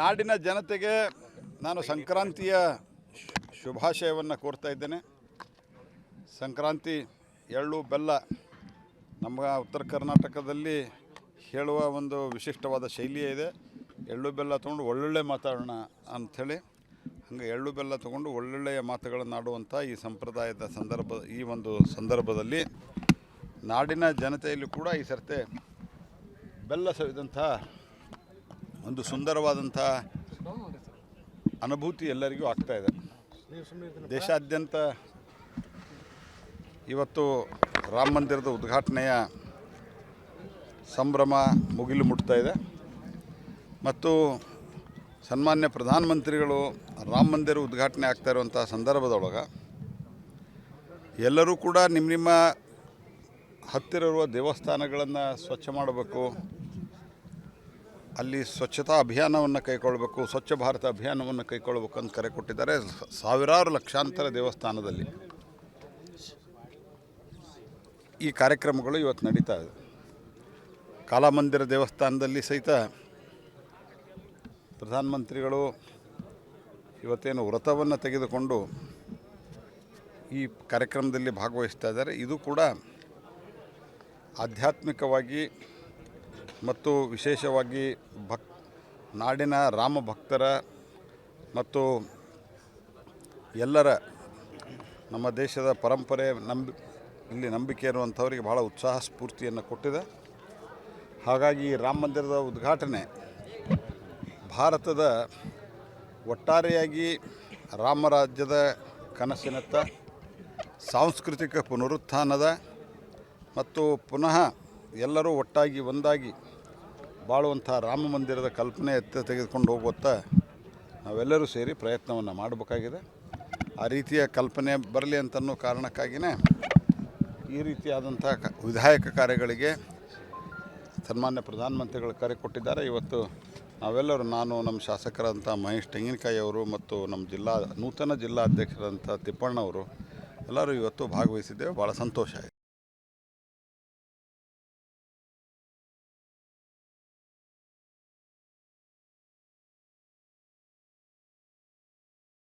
ನಾಡಿನ ಜನತೆಗೆ ನಾನು ಸಂಕ್ರಾಂತಿಯ ಶುಭಾಶಯವನ್ನು ಕೋರ್ತಾ ಇದ್ದೇನೆ. ಸಂಕ್ರಾಂತಿ ಎಳ್ಳು ಬೆಲ್ಲ ನಮ್ಮ ಉತ್ತರ ಕರ್ನಾಟಕದಲ್ಲಿ ಹೇಳುವ ಒಂದು ವಿಶಿಷ್ಟವಾದ ಶೈಲಿಯೇ ಇದೆ. ಎಳ್ಳು ಬೆಲ್ಲ ತೊಗೊಂಡು ಒಳ್ಳೊಳ್ಳೆ ಮಾತಾಡೋಣ ಅಂಥೇಳಿ, ಹಂಗೆ ಎಳ್ಳು ಬೆಲ್ಲ ತೊಗೊಂಡು ಒಳ್ಳೊಳ್ಳೆಯ ಮಾತುಗಳನ್ನು ಆಡುವಂಥ ಈ ಸಂಪ್ರದಾಯದ ಸಂದರ್ಭ, ಈ ಒಂದು ಸಂದರ್ಭದಲ್ಲಿ ನಾಡಿನ ಜನತೆಯಲ್ಲಿ ಕೂಡ ಈ ಸರ್ತೆ ಬೆಲ್ಲ ಸವಿದಂಥ ಒಂದು ಸುಂದರವಾದಂಥ ಅನುಭೂತಿ ಎಲ್ಲರಿಗೂ ಆಗ್ತಾ ಇದೆ. ದೇಶಾದ್ಯಂತ ಇವತ್ತು ರಾಮ ಮಂದಿರದ ಉದ್ಘಾಟನೆಯ ಸಂಭ್ರಮ ಮುಗಿಲು ಮುಟ್ತಾ ಇದೆ. ಮತ್ತು ಸನ್ಮಾನ್ಯ ಪ್ರಧಾನಮಂತ್ರಿಗಳು ರಾಮ ಮಂದಿರ ಉದ್ಘಾಟನೆ ಆಗ್ತಾ ಇರುವಂಥ ಸಂದರ್ಭದೊಳಗೆ ಎಲ್ಲರೂ ಕೂಡ ನಿಮ್ಮ ನಿಮ್ಮ ಹತ್ತಿರ ಇರುವ ದೇವಸ್ಥಾನಗಳನ್ನು ಸ್ವಚ್ಛ ಮಾಡಬೇಕು ಅಲ್ಲಿ ಸ್ವಚ್ಛತಾ ಅಭಿಯಾನವನ್ನು ಕೈಗೊಳ್ಳಬೇಕು ಸ್ವಚ್ಛ ಭಾರತ ಅಭಿಯಾನವನ್ನು ಕೈಗೊಳ್ಳಬೇಕು ಅಂತ ಕರೆ ಕೊಟ್ಟಿದ್ದಾರೆ ಸಾವಿರಾರು ಲಕ್ಷಾಂತರ ದೇವಸ್ಥಾನದಲ್ಲಿ. ಈ ಕಾರ್ಯಕ್ರಮಗಳು ಇವತ್ತು ನಡೀತಾ ಇದೆ. ಕಾಲಮಂದಿರ ದೇವಸ್ಥಾನದಲ್ಲಿ ಸಹಿತ ಪ್ರಧಾನಮಂತ್ರಿಗಳು ಇವತ್ತೇನು ವ್ರತವನ್ನು ತೆಗೆದುಕೊಂಡು ಈ ಕಾರ್ಯಕ್ರಮದಲ್ಲಿ ಭಾಗವಹಿಸ್ತಾ ಇದ್ದಾರೆ. ಇದು ಕೂಡ ಆಧ್ಯಾತ್ಮಿಕವಾಗಿ ಮತ್ತು ವಿಶೇಷವಾಗಿ ಭಕ್, ನಾಡಿನ ರಾಮ ಭಕ್ತರ ಮತ್ತು ಎಲ್ಲರ ನಮ್ಮ ದೇಶದ ಪರಂಪರೆ ನಂಬಿ, ಇಲ್ಲಿ ನಂಬಿಕೆ ಇರುವಂಥವರಿಗೆ ಭಾಳ ಉತ್ಸಾಹ ಸ್ಫೂರ್ತಿಯನ್ನು ಕೊಟ್ಟಿದೆ. ಹಾಗಾಗಿ ರಾಮ ಮಂದಿರದ ಉದ್ಘಾಟನೆ ಭಾರತದ ಒಟ್ಟಾರೆಯಾಗಿ ರಾಮರಾಜ್ಯದ ಕನಸಿನತ್ತ, ಸಾಂಸ್ಕೃತಿಕ ಪುನರುತ್ಥಾನದ ಮತ್ತು ಪುನಃ ಎಲ್ಲರೂ ಒಟ್ಟಾಗಿ ಒಂದಾಗಿ ಬಾಳುವಂಥ ರಾಮ ಮಂದಿರದ ಕಲ್ಪನೆ ಎತ್ತ ತೆಗೆದುಕೊಂಡು ಹೋಗುತ್ತಾ ನಾವೆಲ್ಲರೂ ಸೇರಿ ಪ್ರಯತ್ನವನ್ನು ಮಾಡಬೇಕಾಗಿದೆ. ಆ ರೀತಿಯ ಕಲ್ಪನೆ ಬರಲಿ ಅಂತನ್ನೋ ಕಾರಣಕ್ಕಾಗಿಯೇ ಈ ರೀತಿಯಾದಂಥ ಕ ವಿಧಾಯಕ ಕಾರ್ಯಗಳಿಗೆ ಸನ್ಮಾನ್ಯ ಪ್ರಧಾನಮಂತ್ರಿಗಳು ಕರೆ ಕೊಟ್ಟಿದ್ದಾರೆ. ಇವತ್ತು ನಾವೆಲ್ಲರೂ ನಾನು, ನಮ್ಮ ಶಾಸಕರಂಥ ಮಹೇಶ್ ತೆಂಗಿನಕಾಯಿ ಅವರು ಮತ್ತು ನಮ್ಮ ಜಿಲ್ಲಾ, ನೂತನ ಜಿಲ್ಲಾ ಅಧ್ಯಕ್ಷರಂಥ ತಿಪ್ಪಣ್ಣವರು ಎಲ್ಲರೂ ಇವತ್ತು ಭಾಗವಹಿಸಿದ್ದೇವೆ. ಭಾಳ ಸಂತೋಷ ಆಯಿತು.